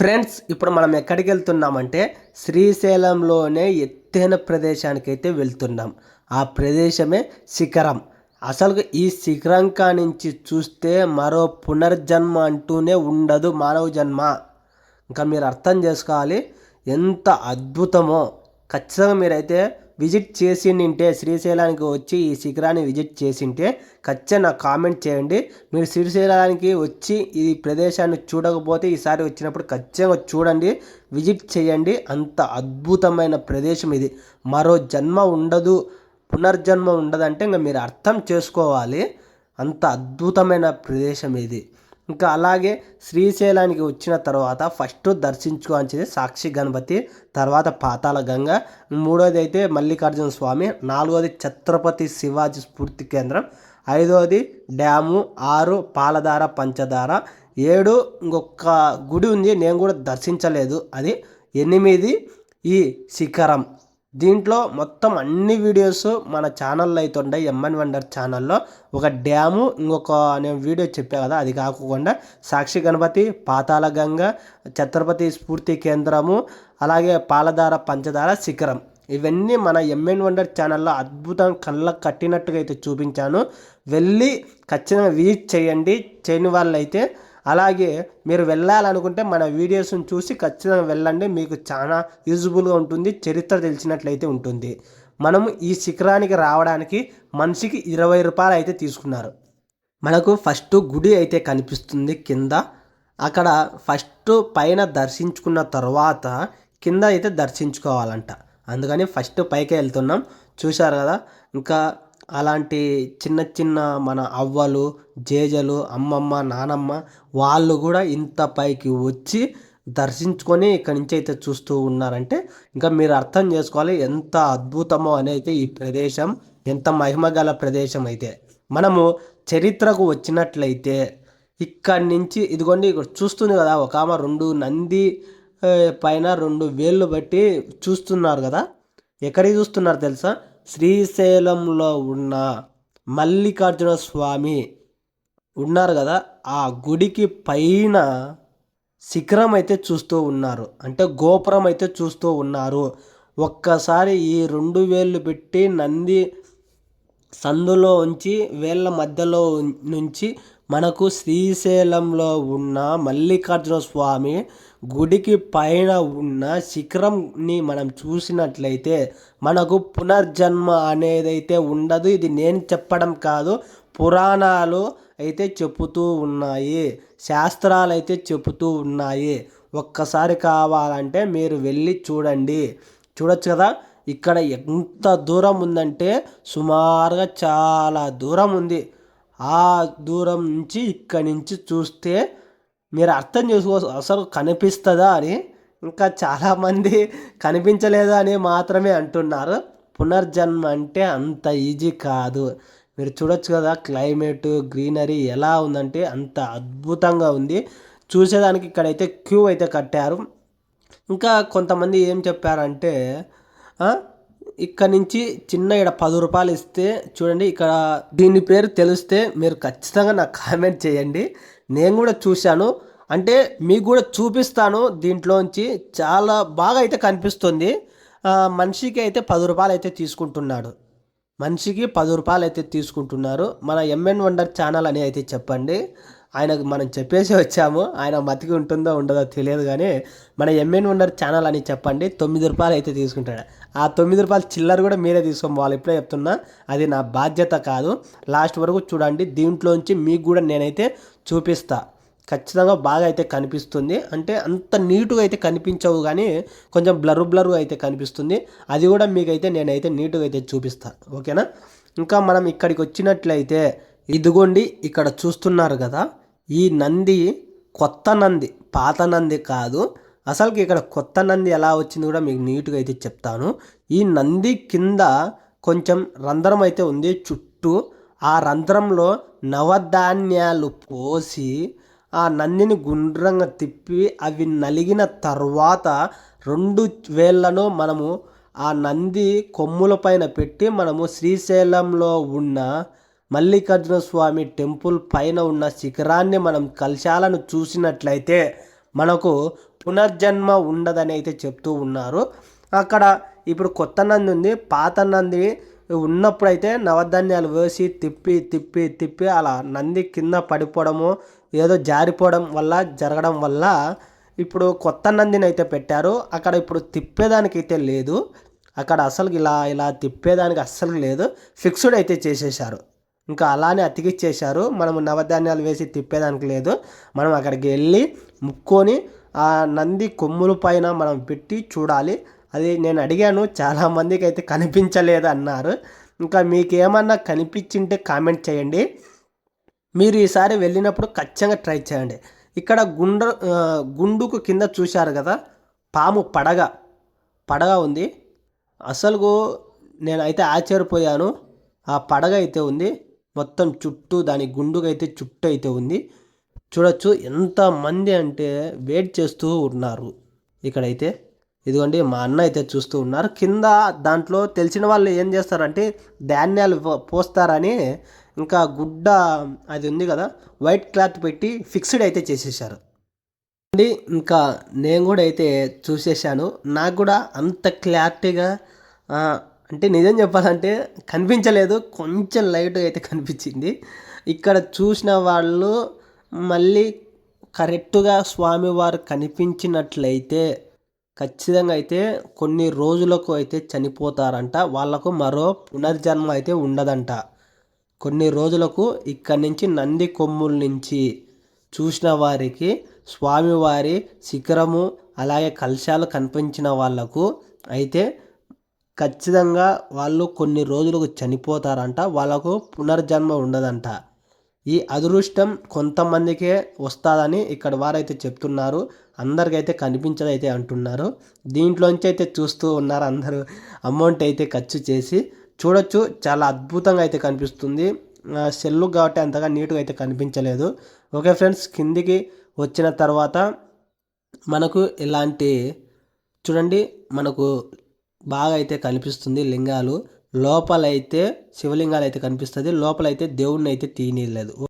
Friends ఇప్పుడు మనం ఎక్కడికి వెళ్తున్నామంటే శ్రీశైలంలోనే ఎత్తైన ప్రదేశానికి అయితే వెళ్తున్నాం. ఆ ప్రదేశమే శిఖరం. అసలు ఈ శిఖరం నుంచి చూస్తే మరో పునర్జన్మ అంటూనే ఉండదు మానవ జన్మ. ఇంకా మీరు అర్థం చేసుకోవాలి ఎంత అద్భుతమో. ఖచ్చితంగా మీరైతే విజిట్ చేసిండింటే శ్రీశైలానికి వచ్చి ఈ శిఖరాన్ని విజిట్ చేసింటే ఖచ్చితంగా నాకు కామెంట్ చేయండి. మీరు శ్రీశైలానికి వచ్చి ఈ ప్రదేశాన్ని చూడకపోతే ఈసారి వచ్చినప్పుడు ఖచ్చితంగా చూడండి విజిట్ చేయండి. అంత అద్భుతమైన ప్రదేశం ఇది. మరో జన్మ ఉండదు పునర్జన్మ ఉండదంటే ఇంకా మీరు అర్థం చేసుకోవాలి. అంత అద్భుతమైన ప్రదేశం ఇది. ఇంకా అలాగే శ్రీశైలానికి వచ్చిన తర్వాత ఫస్ట్ దర్శించుకోవాల్సింది సాక్షి గణపతి తర్వాత పాతాళ గంగ మూడోది అయితే మల్లికార్జున స్వామి నాలుగోది ఛత్రపతి శివాజీ స్ఫూర్తి కేంద్రం ఐదోది డ్యాము ఆరు పాలధార పంచదార ఏడు ఇంకొక గుడి ఉంది నేను కూడా దర్శించలేదు అది ఎనిమిది ఈ శిఖరం. దీంట్లో మొత్తం అన్ని వీడియోస్ మన ఛానల్లో అయితే ఉండే ఎంఎన్ వండర్ ఛానల్లో ఒక డ్యాము ఇంకొక నేను వీడియో చెప్పా కదా అది కాకుండా సాక్షి గణపతి పాతాళ గంగ ఛత్రపతి స్ఫూర్తి కేంద్రము అలాగే పాలధార పంచదార శిఖరం. ఇవన్నీ మన ఎంఎన్ వండర్ ఛానల్లో అద్భుతం కళ్ళకు కట్టినట్టుగా అయితే చూపించాను. వెళ్ళి ఖచ్చితంగా విజిట్ చేయండి. చేయని వాళ్ళైతే అలాగే మీరు వెళ్ళాలనుకుంటే మన వీడియోస్ని చూసి ఖచ్చితంగా వెళ్ళండి. మీకు చాలా యూజ్ఫుల్గా ఉంటుంది. చరిత్ర తెలిసినట్లయితే ఉంటుంది. మనము ఈ శిఖరానికి రావడానికి మనిషికి ఇరవై రూపాయలు అయితే తీసుకున్నారు. మనకు ఫస్ట్ గుడి అయితే కనిపిస్తుంది కింద. అక్కడ ఫస్ట్ పైన దర్శించుకున్న తర్వాత కింద అయితే దర్శించుకోవాలంట. అందుకని ఫస్ట్ పైకే వెళ్తున్నాం. చూశారు కదా? ఇంకా అలాంటి చిన్న చిన్న మన అవ్వలు జేజలు అమ్మమ్మ నానమ్మ వాళ్ళు కూడా ఇంత పైకి వచ్చి దర్శించుకొని ఇక్కడి నుంచి అయితే చూస్తూ ఉన్నారంటే ఇంకా మీరు అర్థం చేసుకోవాలి ఎంత అద్భుతమో అనేది ఈ ప్రదేశం ఎంత మహిమ గల ప్రదేశం అయితే. మనము చరిత్రకు వచ్చినట్లయితే ఇక్కడి నుంచి ఇదిగోండి ఇక్కడ చూస్తుంది కదా ఒక ఆమె రెండు నంది పైన రెండు వేళ్ళు బట్టి చూస్తున్నారు కదా. ఎక్కడికి చూస్తున్నారు తెలుసా? శ్రీశైలంలో ఉన్న మల్లికార్జున స్వామి ఉన్నారు కదా ఆ గుడికి పైన శిఖరం అయితే చూస్తూ ఉన్నారు. అంటే గోపురం అయితే చూస్తూ ఉన్నారు. ఒక్కసారి ఈ రెండు వేళ్ళు పెట్టి నంది సందులో ఉంచి వేళ్ళ మధ్యలో నుంచి మనకు శ్రీశైలంలో ఉన్న మల్లికార్జున స్వామి గుడికి పైన ఉన్న శిఖరంని మనం చూసినట్లయితే మనకు పునర్జన్మ అనేదైతే ఉండదు. ఇది నేను చెప్పడం కాదు పురాణాలు అయితే చెబుతూ ఉన్నాయి శాస్త్రాలు అయితే చెబుతూ ఉన్నాయి. ఒక్కసారి కావాలంటే మీరు వెళ్ళి చూడండి. చూడొచ్చు కదా? ఇక్కడ ఎంత దూరం ఉందంటే సుమారుగా చాలా దూరం ఉంది. ఆ దూరం నుంచి ఇక్కడి నుంచి చూస్తే మీరు అర్థం చేసుకో అసలు కనిపిస్తుందా అని ఇంకా చాలామంది కనిపించలేదా అని మాత్రమే అంటున్నారు. పునర్జన్మ అంటే అంత ఈజీ కాదు. మీరు చూడొచ్చు కదా క్లైమేట్ గ్రీనరీ ఎలా ఉందంటే అంత అద్భుతంగా ఉంది. చూసేదానికి ఇక్కడైతే క్యూ అయితే కట్టారు. ఇంకా కొంతమంది ఏం చెప్పారంటే ఇక్కడ నుంచి చిన్న ఇక్కడ పది రూపాయలు ఇస్తే చూడండి ఇక్కడ దీని పేరు తెలిస్తే మీరు ఖచ్చితంగా నాకు కామెంట్ చేయండి. నేను కూడా చూశాను. అంటే మీకు కూడా చూపిస్తాను దీంట్లోంచి. చాలా బాగా అయితే కనిపిస్తుంది. మనిషికి అయితే పది రూపాయలు అయితే తీసుకుంటున్నాడు. మనిషికి పది రూపాయలు అయితే తీసుకుంటున్నారు. మన ఎంఎన్ వండర్ ఛానల్ అని అయితే చెప్పండి. ఆయనకు మనం చెప్పేసి వచ్చాము. ఆయన మతికి ఉంటుందో ఉండదో తెలియదు కానీ మన ఎంఎన్ వండర్ ఛానల్ అని చెప్పండి. తొమ్మిది రూపాయలు అయితే తీసుకుంటాడు. ఆ తొమ్మిది రూపాయల చిల్లర కూడా మీరే తీసుకొని వాళ్ళు ఇప్పుడే చెప్తున్నా అది నా బాధ్యత కాదు. లాస్ట్ వరకు చూడండి. దీంట్లోంచి మీకు కూడా నేనైతే చూపిస్తా. ఖచ్చితంగా బాగా అయితే కనిపిస్తుంది. అంటే అంత నీటుగా అయితే కనిపించవు కానీ కొంచెం బ్లర్ బ్లర్ అయితే కనిపిస్తుంది. అది కూడా మీకైతే నేనైతే నీటుగా అయితే చూపిస్తాను ఓకేనా? ఇంకా మనం ఇక్కడికి వచ్చినట్లయితే ఇదిగోండి ఇక్కడ చూస్తున్నారు కదా. ఈ నంది కొత్త నంది పాత నంది కాదు. అసలుకి ఇక్కడ కొత్త నంది ఎలా వచ్చింది కూడా మీకు నీట్గా అయితే చెప్తాను. ఈ నంది కింద కొంచెం రంధ్రం అయితే ఉంది. చుట్టూ ఆ రంధ్రంలో నవధాన్యాలు పోసి ఆ నందిని గుండ్రంగా తిప్పి అవి నలిగిన తర్వాత రెండు వేళ్ళను మనము ఆ నంది కొమ్ముల పైన పెట్టి మనము శ్రీశైలంలో ఉన్న మల్లికార్జున స్వామి టెంపుల్ పైన ఉన్న శిఖరాన్ని మనం కలశాలను చూసినట్లయితే మనకు పునర్జన్మ ఉండదని అయితే చెప్తూ ఉన్నారు. అక్కడ ఇప్పుడు కొత్త నంది ఉంది. పాత నంది ఉన్నప్పుడైతే నవధాన్యాలు వేసి తిప్పి తిప్పి తిప్పి అలా నంది కింద పడిపోవడము ఏదో జారిపోవడం వల్ల జరగడం వల్ల ఇప్పుడు కొత్త నందిని అయితే పెట్టారు. అక్కడ ఇప్పుడు తిప్పేదానికి అయితే లేదు. అక్కడ అసలు ఇలా ఇలా తిప్పేదానికి అస్సలు లేదు. ఫిక్స్డ్ అయితే చేసేసారు ఇంకా అలానే అతికిచ్చేశారు. మనం నవధాన్యాలు వేసి తిప్పేదానికి లేదు. మనం అక్కడికి వెళ్ళి ముక్కొని ఆ నంది కొమ్ముల పైన మనం పెట్టి చూడాలి. అది నేను అడిగాను చాలామందికి అయితే కనిపించలేదు అన్నారు. ఇంకా మీకు ఏమన్నా కనిపించింటే కామెంట్ చేయండి. మీరు ఈసారి వెళ్ళినప్పుడు ఖచ్చితంగా ట్రై చేయండి. ఇక్కడ గుండ గుండుకు కింద చూశారు కదా పాము పడగ పడగ ఉంది. అసలు నేనైతే ఆశ్చర్యపోయాను. ఆ పడగ అయితే ఉంది. మొత్తం చుట్టూ దాని గుండుగైతే చుట్టూ అయితే ఉంది. చూడొచ్చు ఎంతమంది అంటే వెయిట్ చేస్తూ ఉన్నారు. ఇక్కడైతే ఇదిగోండి మా అన్న అయితే చూస్తూ ఉన్నారు. కింద దాంట్లో తెలిసిన వాళ్ళు ఏం చేస్తారంటే ధాన్యాలు పోస్తారని ఇంకా గుడ్డ అది ఉంది కదా వైట్ క్లాత్ పెట్టి ఫిక్స్డ్ అయితే చేసేసారు అండి ఇంకా నేను కూడా అయితే చూసేసాను నాకు కూడా అంత క్లారిటీగా అంటే నిజం చెప్పాలంటే కనిపించలేదు కొంచెం లైట్గా అయితే కనిపించింది. ఇక్కడ చూసిన వాళ్ళు మళ్ళీ కరెక్ట్గా స్వామివారు కనిపించినట్లయితే ఖచ్చితంగా అయితే కొన్ని రోజులకు అయితే చనిపోతారంట. వాళ్ళకు మరో పునర్జన్మ అయితే ఉండదంట. కొన్ని రోజులకు ఇక్కడి నుంచి నంది కొమ్ముల నుంచి చూసిన వారికి స్వామివారి శిఖరము అలాగే కలశాలు కనిపించిన వాళ్ళకు అయితే ఖచ్చితంగా వాళ్ళు కొన్ని రోజులకు చనిపోతారంట వాళ్ళకు పునర్జన్మ ఉండదంట. ఈ అదృష్టం కొంతమందికే వస్తుందని ఇక్కడ వారైతే చెప్తున్నారు అందరికైతే కనిపించదైతే అంటున్నారు. దీంట్లోంచి అయితే చూస్తూ ఉన్నారు అందరూ అమౌంట్ అయితే ఖర్చు చేసి. చూడొచ్చు చాలా అద్భుతంగా అయితే కనిపిస్తుంది. సెల్లు కాబట్టి అంతగా నీట్గా అయితే కనిపించలేదు. ఓకే ఫ్రెండ్స్ కిందికి వచ్చిన తర్వాత మనకు ఇలాంటి చూడండి మనకు బాగా అయితే కనిపిస్తుంది లింగాలు లోపలైతే శివలింగాలు అయితే కనిపిస్తుంది లోపలైతే దేవుడిని అయితే తీయనీయలేదు.